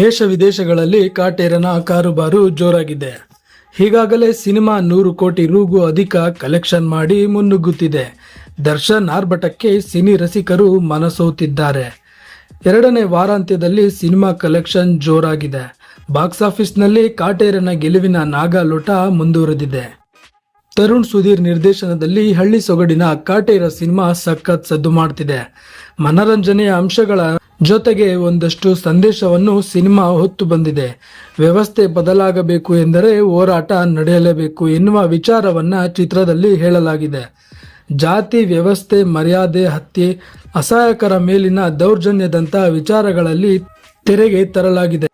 ದೇಶ ವಿದೇಶಗಳಲ್ಲಿ ಕಾಟೇರನ ಕಾರುಬಾರು ಜೋರಾಗಿದೆ. ಈಗಾಗಲೇ ಸಿನಿಮಾ ನೂರು ಕೋಟಿ ರೂಗೂ ಅಧಿಕ ಕಲೆಕ್ಷನ್ ಮಾಡಿ ಮುನ್ನುಗ್ಗುತ್ತಿದೆ. ದರ್ಶನ್ ಆರ್ಭಟಕ್ಕೆ ಸಿನಿ ರಸಿಕರು ಮನಸೋತಿದ್ದಾರೆ. ಎರಡನೇ ವಾರಾಂತ್ಯದಲ್ಲಿ ಸಿನಿಮಾ ಕಲೆಕ್ಷನ್ ಜೋರಾಗಿದೆ. ಬಾಕ್ಸ್ ಆಫೀಸ್ನಲ್ಲಿ ಕಾಟೇರನ ಗೆಲುವಿನ ನಾಗಾಲೋಟ ಮುಂದುವರೆದಿದೆ. ತರುಣ್ ಸುಧೀರ್ ನಿರ್ದೇಶನದಲ್ಲಿ ಹಳ್ಳಿ ಸೊಗಡಿನ ಕಾಟೇರ ಸಿನಿಮಾ ಸಖತ್ ಸದ್ದು ಮಾಡ್ತಿದೆ. ಮನರಂಜನೆಯ ಅಂಶಗಳ ಜೊತೆಗೆ ಒಂದಷ್ಟು ಸಂದೇಶವನ್ನು ಸಿನಿಮಾ ಹೊತ್ತು ಬಂದಿದೆ. ವ್ಯವಸ್ಥೆ ಬದಲಾಗಬೇಕು ಎಂದರೆ ಹೋರಾಟ ನಡೆಯಲೇಬೇಕು ಎನ್ನುವ ವಿಚಾರವನ್ನು ಚಿತ್ರದಲ್ಲಿ ಹೇಳಲಾಗಿದೆ. ಜಾತಿ, ವ್ಯವಸ್ಥೆ, ಮರ್ಯಾದೆ, ಹತ್ಯೆ, ಅಸಹಾಯಕರ ಮೇಲಿನ ದೌರ್ಜನ್ಯದಂತಹ ವಿಚಾರಗಳಲ್ಲಿ ತೆರೆಗೆ ತರಲಾಗಿದೆ.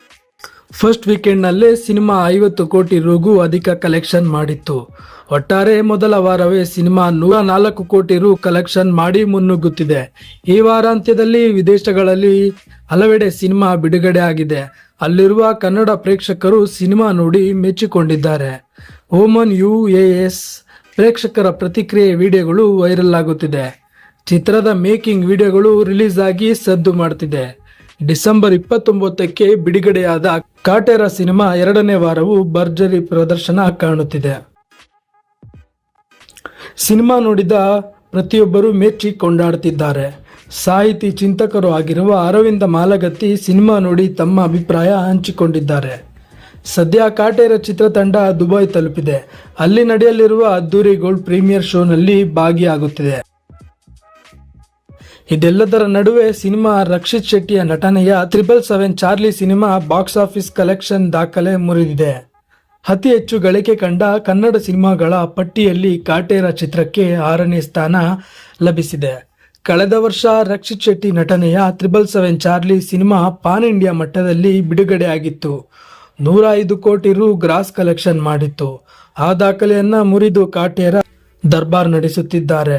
ಫಸ್ಟ್ ವೀಕೆಂಡ್ನಲ್ಲೇ ಸಿನಿಮಾ ಐವತ್ತು ಕೋಟಿ ರೂಗೂ ಅಧಿಕ ಕಲೆಕ್ಷನ್ ಮಾಡಿತ್ತು. ಒಟ್ಟಾರೆ ಮೊದಲ ವಾರವೇ ಸಿನಿಮಾ ನೂರ ನಾಲ್ಕು ಕೋಟಿ ರು ಕಲೆಕ್ಷನ್ ಮಾಡಿ ಮುನ್ನುಗ್ಗುತ್ತಿದೆ. ಈ ವಾರಾಂತ್ಯದಲ್ಲಿ ವಿದೇಶಗಳಲ್ಲಿ ಹಲವೆಡೆ ಸಿನಿಮಾ ಬಿಡುಗಡೆ ಆಗಿದೆ. ಅಲ್ಲಿರುವ ಕನ್ನಡ ಪ್ರೇಕ್ಷಕರು ಸಿನಿಮಾ ನೋಡಿ ಮೆಚ್ಚಿಕೊಂಡಿದ್ದಾರೆ. ಓಮನ್ ಯು ಎಸ್ ಪ್ರೇಕ್ಷಕರ ಪ್ರತಿಕ್ರಿಯೆ ವಿಡಿಯೋಗಳು ವೈರಲ್ ಆಗುತ್ತಿದೆ. ಚಿತ್ರದ ಮೇಕಿಂಗ್ ವಿಡಿಯೋಗಳು ರಿಲೀಸ್ ಆಗಿ ಸದ್ದು ಮಾಡ್ತಿದೆ. ಡಿಸೆಂಬರ್ ಇಪ್ಪತ್ತೊಂಬತ್ತಕ್ಕೆ ಬಿಡುಗಡೆಯಾದ ಕಾಟೇರ ಸಿನಿಮಾ ಎರಡನೇ ವಾರವು ಭರ್ಜರಿ ಪ್ರದರ್ಶನ ಕಾಣುತ್ತಿದೆ. ಸಿನಿಮಾ ನೋಡಿದ ಪ್ರತಿಯೊಬ್ಬರು ಮೆಚ್ಚಿ ಕೊಂಡಾಡುತ್ತಿದ್ದಾರೆ ಸಾಹಿತಿ ಚಿಂತಕರು ಆಗಿರುವ ಅರವಿಂದ ಮಾಲಗತ್ತಿ ಸಿನಿಮಾ ನೋಡಿ ತಮ್ಮ ಅಭಿಪ್ರಾಯ ಹಂಚಿಕೊಂಡಿದ್ದಾರೆ. ಸದ್ಯ ಕಾಟೇರ ಚಿತ್ರತಂಡ ದುಬೈ ತಲುಪಿದೆ. ಅಲ್ಲಿ ನಡೆಯಲಿರುವ ಅದ್ದೂರಿ ಗೋಲ್ಡ್ ಪ್ರೀಮಿಯರ್ ಶೋನಲ್ಲಿ ಭಾಗಿಯಾಗುತ್ತಿದೆ. ಇದೆಲ್ಲದರ ನಡುವೆ ಸಿನಿಮಾ ರಕ್ಷಿತ್ ಶೆಟ್ಟಿಯ ನಟನೆಯ triple seven Charlie cinema box office collection ದಾಖಲೆ ಮುರಿದಿದೆ. ಅತಿ ಹೆಚ್ಚು ಗಳಿಕೆ ಕಂಡ ಕನ್ನಡ ಸಿನಿಮಾಗಳ ಪಟ್ಟಿಯಲ್ಲಿ ಕಾಟೇರ ಚಿತ್ರಕ್ಕೆ ಆರನೇ ಸ್ಥಾನ ಲಭಿಸಿದೆ. ಕಳೆದ ವರ್ಷ ರಕ್ಷಿತ್ ಶೆಟ್ಟಿ ನಟನೆಯ triple seven Charlie cinema pan India ಮಟ್ಟದಲ್ಲಿ ಬಿಡುಗಡೆಯಾಗಿತ್ತು. ನೂರ ಐದು ಕೋಟಿ ರು ಗ್ರಾಸ್ ಕಲೆಕ್ಷನ್ ಮಾಡಿತ್ತು. ಆ ದಾಖಲೆಯನ್ನ ಮುರಿದು ಕಾಟೇರ ದರ್ಬಾರ್ ನಡೆಸುತ್ತಿದ್ದಾರೆ.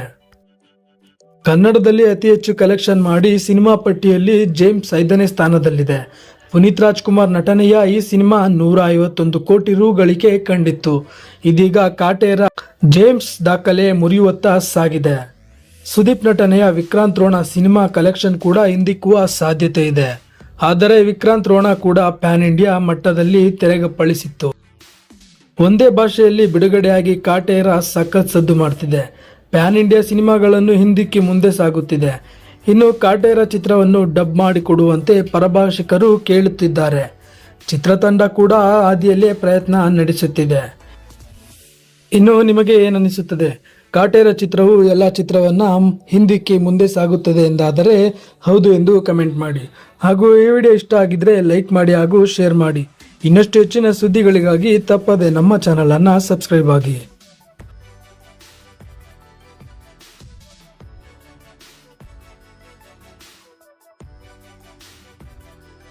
ಕನ್ನಡದಲ್ಲಿ ಅತಿ ಹೆಚ್ಚು ಕಲೆಕ್ಷನ್ ಮಾಡಿ ಸಿನಿಮಾ ಪಟ್ಟಿಯಲ್ಲಿ ಜೇಮ್ಸ್ ಐದನೇ ಸ್ಥಾನದಲ್ಲಿದೆ. ಪುನೀತ್ ರಾಜ್ಕುಮಾರ್ ನಟನೆಯ ಈ ಸಿನಿಮಾ ನೂರ ಐವತ್ತೊಂದು ಕೋಟಿ ರು ಗಳಿಕೆ ಕಂಡಿತ್ತು. ಇದೀಗ ಕಾಟೇರ ಜೇಮ್ಸ್ ದಾಖಲೆ ಮುರಿಯುವತ್ತ ಸಾಗಿದೆ. ಸುದೀಪ್ ನಟನೆಯ ವಿಕ್ರಾಂತ್ ರೋಣ ಸಿನಿಮಾ ಕಲೆಕ್ಷನ್ ಕೂಡ ಹಿಂದಿಕ್ಕುವ ಸಾಧ್ಯತೆ ಇದೆ. ಆದರೆ ವಿಕ್ರಾಂತ್ ರೋಣ ಕೂಡ ಪ್ಯಾನ್ ಇಂಡಿಯಾ ಮಟ್ಟದಲ್ಲಿ ತೆರೆಗಪ್ಪಳಿಸಿತ್ತು ಒಂದೇ ಭಾಷೆಯಲ್ಲಿ ಬಿಡುಗಡೆಯಾಗಿ ಕಾಟೇರ ಸಖತ್ ಸದ್ದು ಮಾಡ್ತಿದೆ. ಪ್ಯಾನ್ ಇಂಡಿಯಾ ಸಿನಿಮಾಗಳನ್ನು ಹಿಂದಿಕ್ಕಿ ಮುಂದೆ ಸಾಗುತ್ತಿದೆ. ಇನ್ನು ಕಾಟೇರ ಚಿತ್ರವನ್ನು ಡಬ್ ಮಾಡಿಕೊಡುವಂತೆ ಪರಭಾಷಿಕರು ಕೇಳುತ್ತಿದ್ದಾರೆ. ಚಿತ್ರತಂಡ ಕೂಡ ಹಾದಿಯಲ್ಲೇ ಪ್ರಯತ್ನ ನಡೆಸುತ್ತಿದೆ. ಇನ್ನು ನಿಮಗೆ ಏನನ್ನಿಸುತ್ತದೆ? ಕಾಟೇರ ಚಿತ್ರವು ಎಲ್ಲ ಚಿತ್ರವನ್ನ ಹಿಂದಿಕ್ಕಿ ಮುಂದೆ ಸಾಗುತ್ತದೆ ಎಂದಾದರೆ ಹೌದು ಎಂದು ಕಮೆಂಟ್ ಮಾಡಿ. ಹಾಗೂ ಈ ವಿಡಿಯೋ ಇಷ್ಟ ಆಗಿದ್ರೆ ಲೈಕ್ ಮಾಡಿ ಹಾಗೂ ಶೇರ್ ಮಾಡಿ. ಇನ್ನಷ್ಟು ಹೆಚ್ಚಿನ ಸುದ್ದಿಗಳಿಗಾಗಿ ತಪ್ಪದೆ ನಮ್ಮ ಚಾನಲನ್ನು ಸಬ್ಸ್ಕ್ರೈಬ್ ಆಗಿ.